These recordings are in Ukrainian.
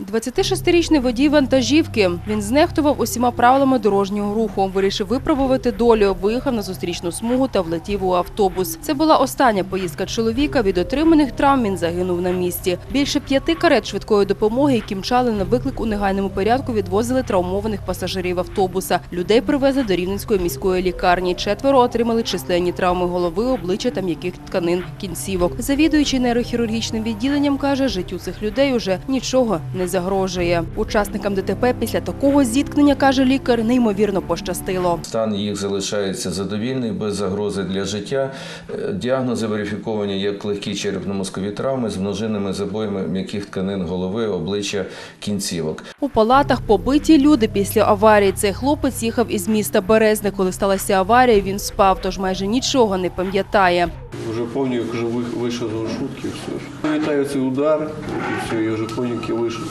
26-річний водій вантажівки. Він знехтував усіма правилами дорожнього руху. Вирішив випробувати долю. Виїхав на зустрічну смугу та влетів у автобус. Це була остання поїздка чоловіка. Від отриманих травм він загинув на місці. Більше п'яти карет швидкої допомоги, які мчали на виклик у негайному порядку, відвозили травмованих пасажирів автобуса. Людей привезли до Рівненської міської лікарні. Четверо отримали численні травми голови, обличчя та м'яких тканин кінцівок. Завідуючий нейрохірургічним відділенням каже, життю цих людей уже нічого не загрожує. Учасникам ДТП після такого зіткнення каже лікар, неймовірно пощастило. Стан їх залишається задовільний, без загрози для життя. Е, Діагнози верифіковані як легкі черепно-мозкові травми з множинними забоями м'яких тканин голови, обличчя, кінцівок. У палатах побиті люди після аварії. Цей хлопець їхав із міста Березне. Коли сталася аварія, він спав, тож майже нічого не пам'ятає. Уже повністю, як вже вийшов з маршрутки, все ж. Пам'ятаю цей удар, і все, я вже повністю вийшов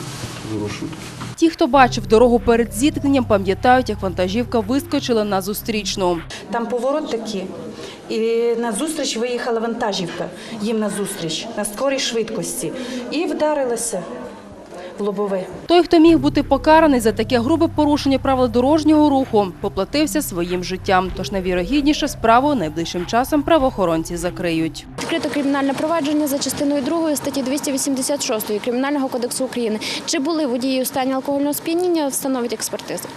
з маршрутки. Ті, хто бачив дорогу перед зіткненням, пам'ятають, як вантажівка вискочила на зустрічну. Там поворот такий. І назустріч виїхала вантажівка їм назустріч на скорій швидкості. І вдарилася в лобове. Той, хто міг бути покараний за таке грубе порушення правил дорожнього руху, поплатився своїм життям. Тож найвірогідніше справу найближчим часом правоохоронці закриють. Відкрито кримінальне провадження за частиною 2 статті 286 Кримінального кодексу України. Чи були водії у стані алкогольного сп'яніння, встановить експертиза.